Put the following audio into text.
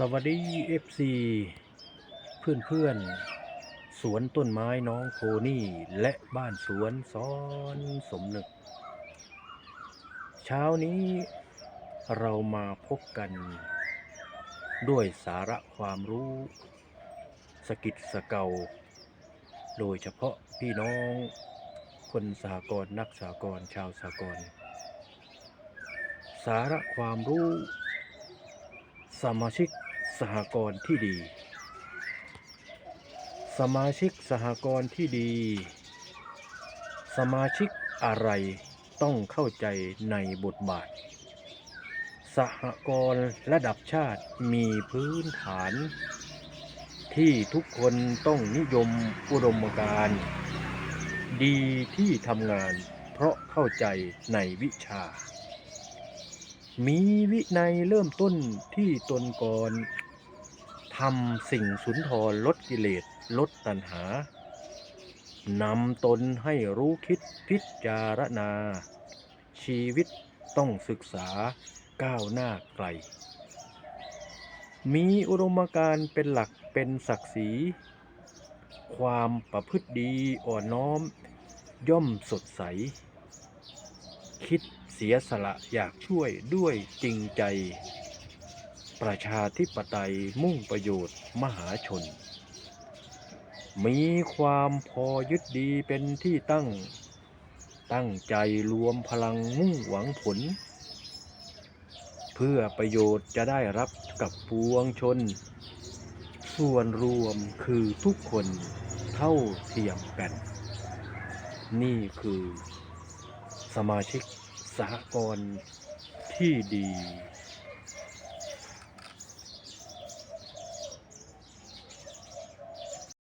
สวัสดี FC เพื่อนเพื่อนๆสวนต้นไม้น้องโพนี่และบ้านสวนซ้อนสมนึก เช้านี้เรามาพบกัน ด้วยสาระความรู้ สกิดสเกา โดยเฉพาะพี่น้อง คนสหกรนักสหกรชาวสหกร สาระความรู้สมาชิก สหกรณ์ที่ดี สมาชิกสหกรณ์ที่ดี สมาชิกอะไรต้องเข้าใจในบทบาท สหกรณ์ระดับชาติมีพื้นฐาน ที่ทุกคนต้องนิยมอุดมการณ์ดีที่ทำงานเพราะเข้าใจในวิชา มีวินัยเริ่มต้นที่ตนก่อนทำสิ่งสุนทรลดกิเลสลดตัณหานำตนให้รู้คิดพิจารณา ชีวิตต้องศึกษาก้าวหน้าไกล มีอุดมการเป็นหลักเป็นศักดิ์ศรี ความประพฤติดีอ่อนน้อมย่อมสดใส คิด เสียสละอยากช่วยด้วยจริงใจ ประชาธิปไตยมุ่งประโยชน์มหาชน มีความพอยึดดีเป็นที่ตั้ง ตั้งใจรวมพลังมุ่งหวังผล เพื่อประโยชน์จะได้รับกับปวงชน ส่วนรวมคือทุกคนเท่าเทียมกัน นี่คือสมาชิก หกรณ์ที่ดี